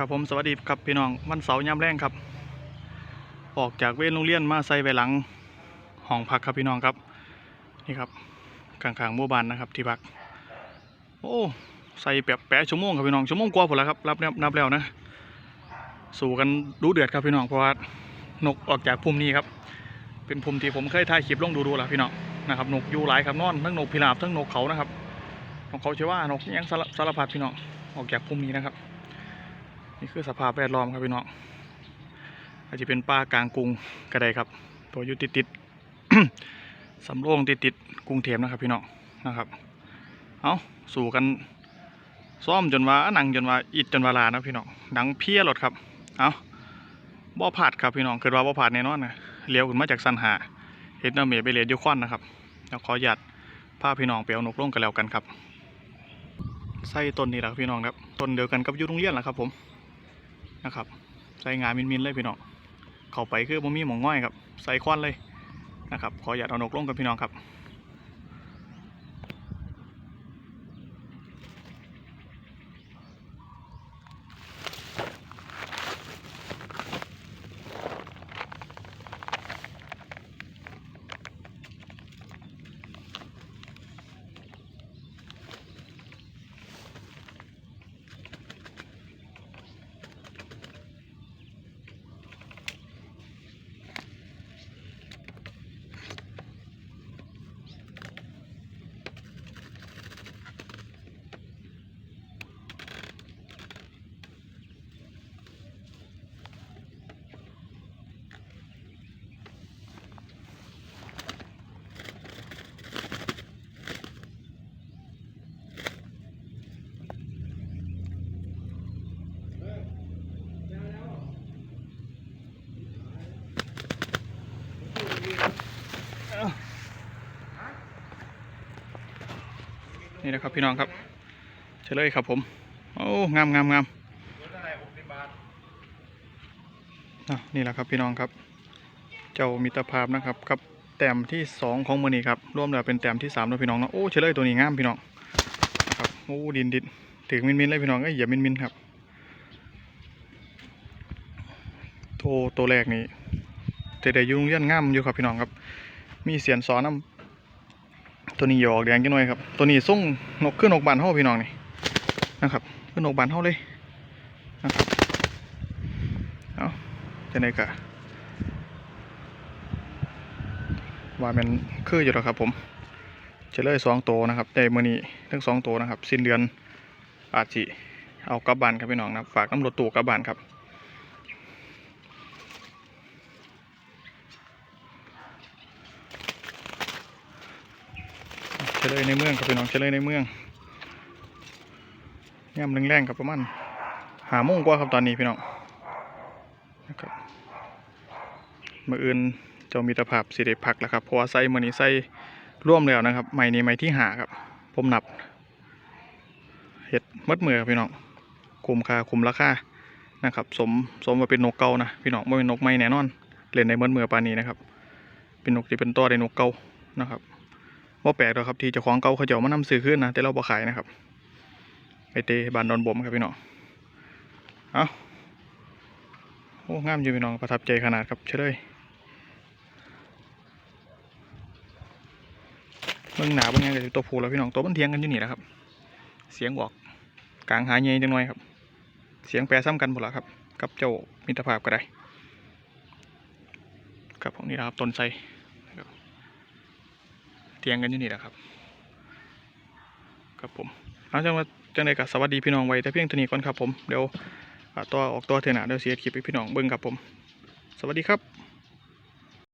ครับผมสวัสดีครับพี่น้องวันเสาร์ยามแรงครับ ออกจากเวรโรงเรียนมาใส่ไปหลังห้องพักครับพี่น้องครับนี่ครับกลางๆหมู่บ้านนะครับที่พัก โอ้ใส่แบบแปะชั่วโมงครับพี่น้องชั่วโมงกว่าหมดแล้วครับรับนับนับแล้วนะ สู่กันดูเดือดครับพี่น้องเพราะว่านกออกจากภูมินี้ครับ เป็นภูมิที่ผมเคยถ่ายคลิปลงดูดูๆแล้วพี่น้องนะครับนกอยู่หลายครับนอนทั้งนกพิราบทั้งนกเขานะครับนกเขาเชื่อว่านกยังสารพัดพี่น้องออกจากภูมินี้นะครับ นี่คือสภาพแวดล้อมครับพี่น้องอาจจะเป็นป่ากลางกรุงก็ได้ครับ ตัวยู่ติติดสำโรงติดติดกรุงเทพนะครับพี่น้องนะครับ เอาสู่กันซ่อมจนว่าหนังจนว่าอิดจนว่าลานะพี่น้องหนังเพี้ยรถครับ เอาบ่อผาดครับพี่น้องเกิดว่าบ่อผาดแน่นอนนะเลี้ยวขึ้นมาจากสันหาเห็ดนาเมไปเรียนอยุควันนะครับแล้วขอหยัดพาพี่น้องไปเอานกลงกันแล้วกันครับใส่ต้นนี่แหละครับพี่น้องครับต้นเดียวกันกับยูโรงเรียนแหละครับผม นะครับ ใส่งานมินๆเลยพี่น้องเข้าไปคือบ่มีหมองง่อยครับ ใส่ควันเลยนะครับ ขออย่าเอานกลงกับพี่น้องครับ นี่นะครับพี่น้องครับเฉลยครับผมโอ้งามงามงามอะนี่แหละครับพี่น้องครับ เจ้ามิตรภาพนะครับครับแต้มที่สองของมือนี้ครับรวมแล้วเป็นแต้มที่สามแล้วพี่น้องเนาะโอ้เฉลยตัวนี้งามพี่น้องนะครับโอ้ดินดินถึงมินมินเลยพี่น้องเอ้ยอย่ามินมินครับโตตัวแรกนี่แต่ได้ยุ่งเรียนงามอยู่ครับพี่น้องครับ มีเสียนสอนน้ำ ตัวนี้หยอกแดงจังหน่อยครับ ตัวนี้ส่งนกขึ้นนกบานเฮาพี่น้องนี่นะครับขึ้นนกบานเฮาเลยนะครับเอาจะไหนกะว่ามันคืออยู่แล้วครับ ผมจะเลยสองตัวนะครับได้มือนี้ทั้งสองตัวนะครับ สิ้นเดือนอาจจะเอากลับบานครับพี่น้องนะฝากน้ำรถตู้กลับบานครับ เฉลยในเมืองครับพี่น้องเฉลยในเมืองย่ำแรงๆครับประมาณหาโมงกว่าครับตอนนี้พี่น้องนะครับเมื่ออื่นเจ้ามิตรภาพสิได้พักแล้วครับเพราะว่าไส้มือนี้ไส้ร่วมแล้วนะครับใหม่นี้ใหม่ที่หาครับ ผมนับเห็ดมัดมือครับพี่น้องคุมค่าคุมราคานะครับ สมสมว่าเป็นนกเกานะพี่น้องไม่เป็นนกใหม่แน่นอนเล่นในมัดมือปานนี้นะครับ เป็นนกที่เป็นตัวในนกเกานะครับ ว่าแปลกหรอกครับที่เจ้าของเก่าเขาเจ้ามานำซื้อขึ้นนะแต่เราบ่ขายนะครับไปเตบานดอนบ่มครับพี่น้องเอาโอ้งามอยู่พี่น้องประทับใจขนาดครับเฉยเมืองหนาเป็นไงกับตัวผูแล้วพี่น้องตัวมันเทียงกันอยู่นี่แหละครับ เสียงบอกกลางหายเงยจังหน่อยครับ เสียงแปรซ้ำกันหมดแล้วครับ กับเจ้ามิตรภาพก็ได้ ครับผมนี่นะครับต้นไทร ถียงกันอยู่นี่แหละครับ ครับผมเอาจังว่าจังใดก็สวัสดีพี่น้องไว้แต่เพียงเท่านี้ก่อนครับผมเดี๋ยวต่อออกตัวเถอะนะเดี๋ยวเสียคลิปให้พี่น้องเบิ่งครับผม สวัสดีครับ